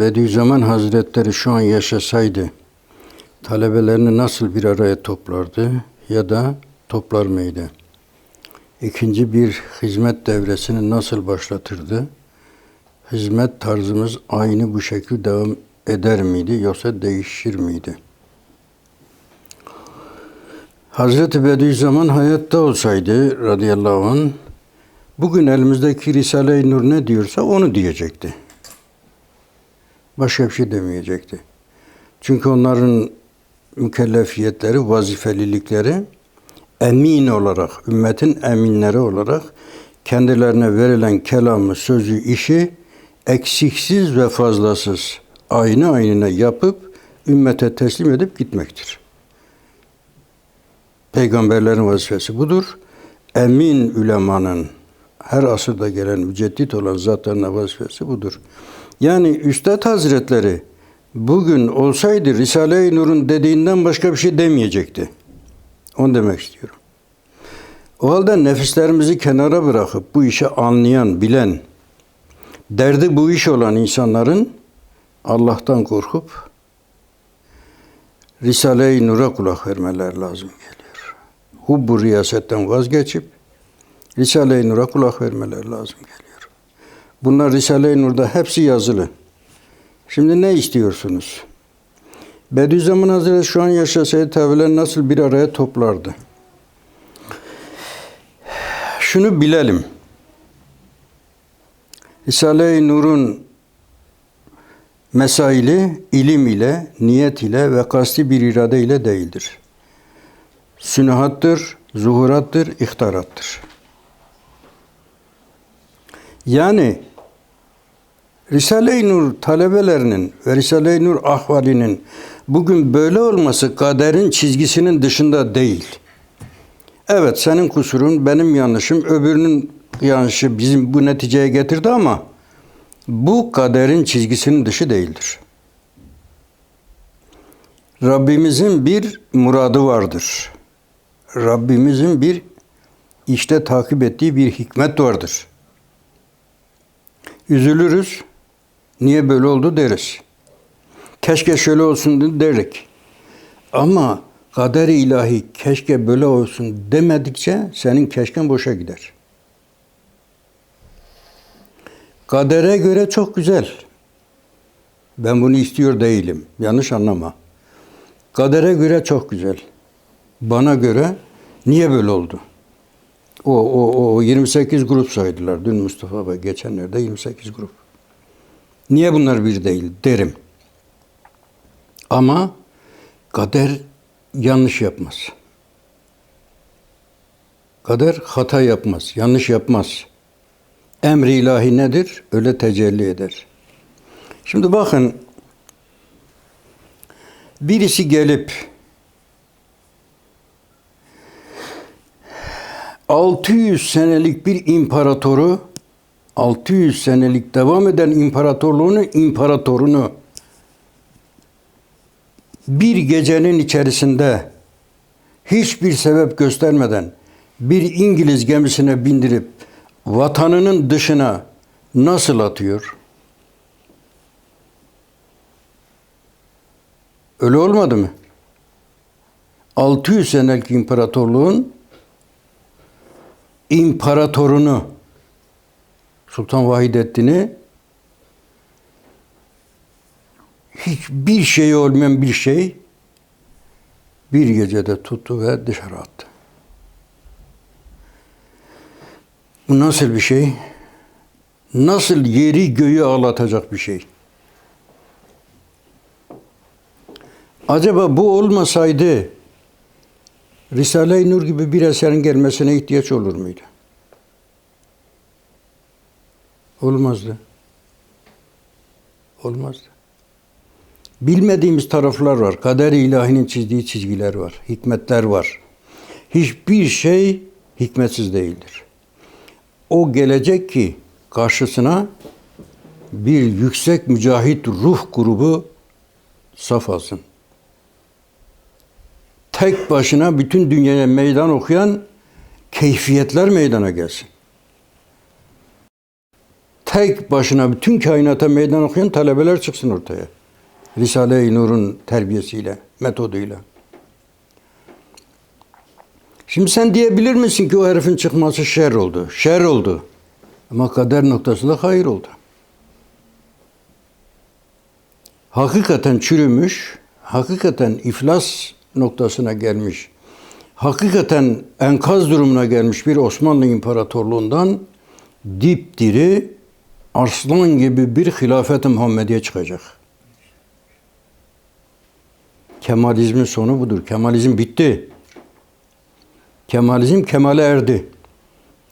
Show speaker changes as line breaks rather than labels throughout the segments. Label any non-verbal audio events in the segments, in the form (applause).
Bediüzzaman Hazretleri şu an yaşasaydı talebelerini nasıl bir araya toplardı ya da toplar mıydı? İkinci bir hizmet devresini nasıl başlatırdı? Hizmet tarzımız aynı bu şekilde devam eder miydi yoksa değişir miydi? Hazreti Bediüzzaman hayatta olsaydı radıyallahu anh bugün elimizdeki Risale-i Nur ne diyorsa onu diyecekti. Başka bir şey demeyecekti. Çünkü onların mükellefiyetleri, vazifelilikleri emin olarak, ümmetin eminleri olarak kendilerine verilen kelamı, sözü, işi eksiksiz ve fazlasız aynı aynına yapıp ümmete teslim edip gitmektir. Peygamberlerin vazifesi budur. Emin ulemanın her asırda gelen müceddit olan zatlarına vazifesi budur. Yani Üstad Hazretleri bugün olsaydı Risale-i Nur'un dediğinden başka bir şey demeyecekti. Onu demek istiyorum. O halde nefislerimizi kenara bırakıp bu işi anlayan, bilen, derdi bu iş olan insanların Allah'tan korkup Risale-i Nur'a kulak vermeler lazım geliyor. Hubbu riyasetten vazgeçip Risale-i Nur'a kulak vermeler lazım geliyor. Bunlar Risale-i Nur'da hepsi yazılı. Şimdi ne istiyorsunuz? Bediüzzaman Hazretleri şu an yaşasaydı tabiler nasıl bir araya toplardı? Şunu bilelim. Risale-i Nur'un mesaili ilim ile, niyet ile ve kasti bir irade ile değildir. Sünuhattır, zuhurattır, ihtarattır. Yani Risale-i Nur talebelerinin ve Risale-i Nur ahvalinin bugün böyle olması kaderin çizgisinin dışında değil. Evet senin kusurun, benim yanlışım, öbürünün yanlışı bizim bu neticeye getirdi ama bu kaderin çizgisinin dışı değildir. Rabbimizin bir muradı vardır. Rabbimizin bir işte takip ettiği bir hikmet vardır. Üzülürüz. Niye böyle oldu deriz. Keşke şöyle olsun derik. Ama kader ilahi keşke böyle olsun demedikçe senin keşken boşa gider. Kadere göre çok güzel. Ben bunu istiyor değilim. Yanlış anlama. Kadere göre çok güzel. Bana göre niye böyle oldu? O, o, o 28 grup saydılar. Dün Mustafa Bey geçenlerde 28 grup. Niye bunlar bir değil derim. Ama kader yanlış yapmaz. Kader hata yapmaz, yanlış yapmaz. Emri ilahi nedir? Öyle tecelli eder. Şimdi bakın birisi gelip 600 senelik bir imparatoru 600 senelik devam eden imparatorluğunu imparatorunu bir gecenin içerisinde hiçbir sebep göstermeden bir İngiliz gemisine bindirip vatanının dışına nasıl atıyor? Öyle olmadı mı? 600 senelik imparatorluğun imparatorunu Sultan Vahidettin'i hiçbir şey olmayan bir şey bir gecede tuttu ve dışarı attı. Bu nasıl bir şey? Nasıl yeri göğü ağlatacak bir şey? Acaba bu olmasaydı Risale-i Nur gibi bir eserin gelmesine ihtiyaç olur muydu? Olmazdı. Olmazdı. Bilmediğimiz taraflar var. Kader ilahinin çizdiği çizgiler var. Hikmetler var. Hiçbir şey hikmetsiz değildir. O gelecek ki karşısına bir yüksek mücahit ruh grubu saf alsın. Tek başına bütün dünyaya meydan okuyan keyfiyetler meydana gelsin. Tek başına bütün kainata meydan okuyan talebeler çıksın ortaya. Risale-i Nur'un terbiyesiyle, metoduyla. Şimdi sen diyebilir misin ki o herifin çıkması şer oldu? Şer oldu. Ama kader noktasında hayır oldu. Hakikaten çürümüş, hakikaten iflas noktasına gelmiş, hakikaten enkaz durumuna gelmiş bir Osmanlı İmparatorluğundan dipdiri arslan gibi bir hilafet-i Muhammediye çıkacak. Kemalizmin sonu budur. Kemalizm bitti. Kemalizm kemale erdi.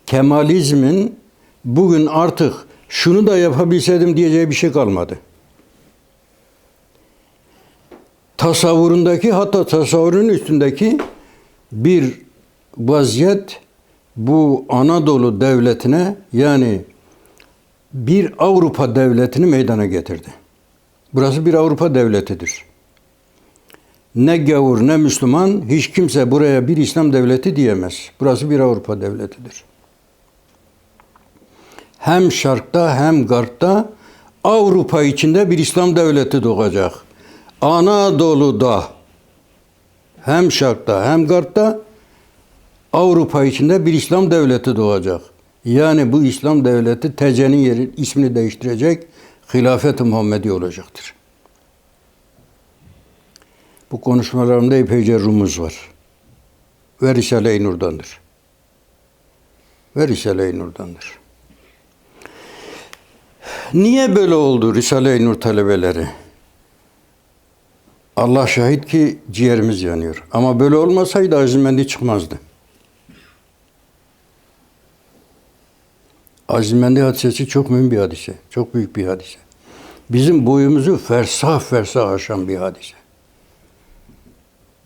Kemalizmin bugün artık şunu da yapabilseydim diyeceği bir şey kalmadı. Tasavvurundaki hatta tasavvurun üstündeki bir vaziyet bu Anadolu devletine yani bir Avrupa devletini meydana getirdi. Burası bir Avrupa devletidir. Ne gavur ne Müslüman hiç kimse buraya bir İslam devleti diyemez. Burası bir Avrupa devletidir. Hem şarkta hem garpta Avrupa içinde bir İslam devleti doğacak. Anadolu'da hem şarkta hem garpta Avrupa içinde bir İslam devleti doğacak. Yani bu İslam devleti TC'nin yeri ismini değiştirecek Hilafet-i Muhammedi olacaktır. Bu konuşmalarımda epeyce rumuz var. Ve Risale-i Nur'dandır. Ve Risale-i Nur'dandır. Niye böyle oldu Risale-i Nur talebeleri? Allah şahit ki ciğerimiz yanıyor. Ama böyle olmasaydı Azimendi çıkmazdı. Azimendi hadisesi çok mühim bir hadise. Çok büyük bir hadise. Bizim boyumuzu fersah fersah aşan bir hadise.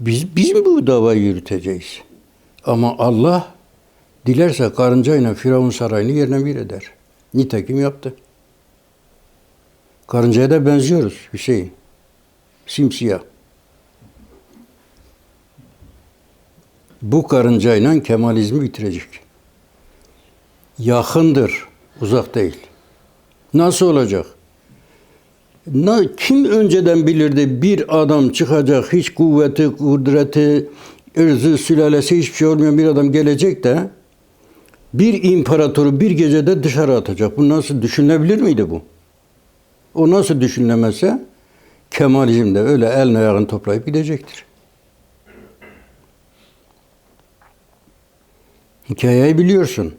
Biz, biz mi bu davayı yürüteceğiz? Ama Allah dilerse karıncayla Firavun sarayını yerine bir eder. Nitekim yaptı. Karıncaya da benziyoruz Hüseyin. Simsiyah. Bu karıncayla Kemalizmi bitirecek. Yakındır, uzak değil. Nasıl olacak? Na, kim önceden bilirdi bir adam çıkacak, hiç kuvveti, kudreti, ırzı, sülalesi hiçbir şey olmayan bir adam gelecek de bir imparatoru bir gecede dışarı atacak. Bu nasıl düşünülebilir miydi bu? O nasıl düşünülemezse Kemalizm de öyle elini ayağını toplayıp gidecektir. Hikayeyi biliyorsun.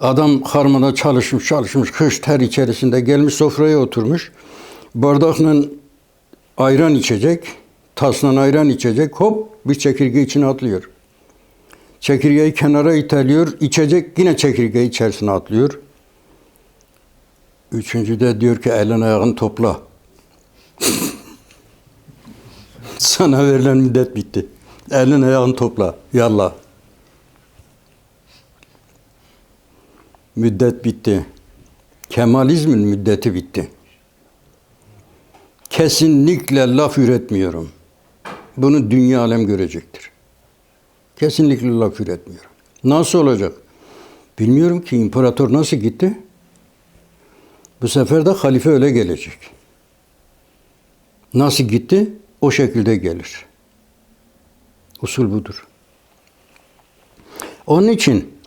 Adam harmada çalışmış çalışmış kış ter içerisinde gelmiş sofraya oturmuş. Bardakla ayran içecek, tasla ayran içecek hop bir çekirge içine atlıyor. Çekirgeyi kenara iteliyor, içecek yine çekirge içerisine atlıyor. Üçüncü de diyor ki elin ayağını topla. (laughs) Sana verilen müddet bitti. Elin ayağını topla. Yallah. Müddet bitti. Kemalizmin müddeti bitti. Kesinlikle laf üretmiyorum. Bunu dünya alem görecektir. Kesinlikle laf üretmiyorum. Nasıl olacak? Bilmiyorum ki imparator nasıl gitti? Bu sefer de halife öyle gelecek. Nasıl gitti? O şekilde gelir. Usul budur. Onun için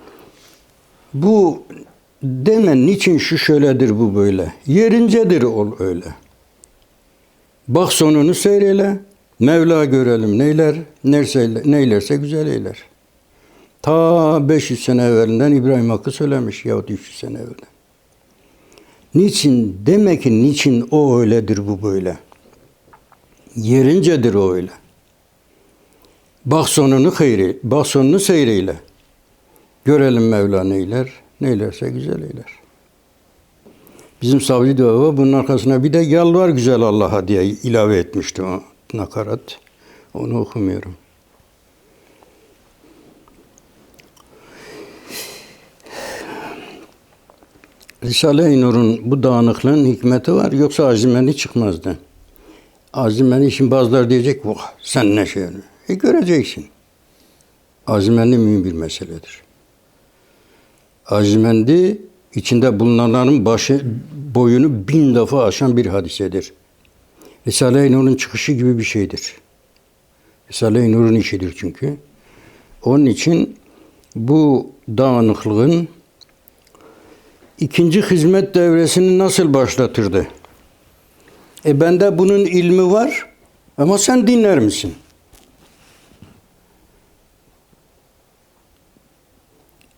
bu deme niçin şu şöyledir bu böyle. Yerincedir ol öyle. Bak sonunu seyreyle. Mevla görelim neyler, nerse, neylerse güzel eyler. Ta 500 sene evvelinden İbrahim Hakkı söylemiş yahut 300 sene evvelden. Niçin? Demek ki niçin o öyledir bu böyle. Yerincedir o öyle. Bak sonunu hayri, bak sonunu seyreyle. Görelim Mevla neyler, neylerse güzel eyler. Bizim Savli Dava bunun arkasına bir de yalvar güzel Allah'a diye ilave etmişti o nakarat. Onu okumuyorum. Risale-i Nur'un bu dağınıklığın hikmeti var. Yoksa azimeni çıkmazdı. Azimeni için bazıları diyecek, Vah, sen ne şey E göreceksin. Azimendi mühim bir meseledir. Azimendi içinde bulunanların başı boyunu bin defa aşan bir hadisedir. Risale-i Nur'un çıkışı gibi bir şeydir. Risale-i Nur'un işidir çünkü. Onun için bu dağınıklığın ikinci hizmet devresini nasıl başlatırdı? E bende bunun ilmi var ama sen dinler misin?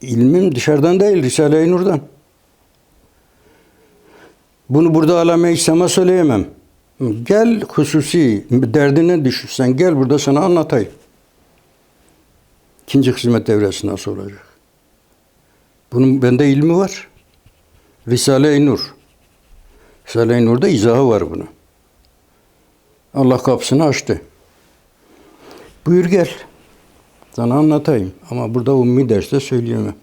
İlmim dışarıdan değil, Risale-i Nur'dan. Bunu burada İslam'a söyleyemem. Gel hususi derdine düşürsen gel burada sana anlatayım. İkinci hizmet devresi nasıl olacak? Bunun bende ilmi var. Risale-i Nur. Risale-i Nur'da izahı var bunu. Allah kapısını açtı. Buyur gel. Sana anlatayım. Ama burada umumi derste söyleyemem.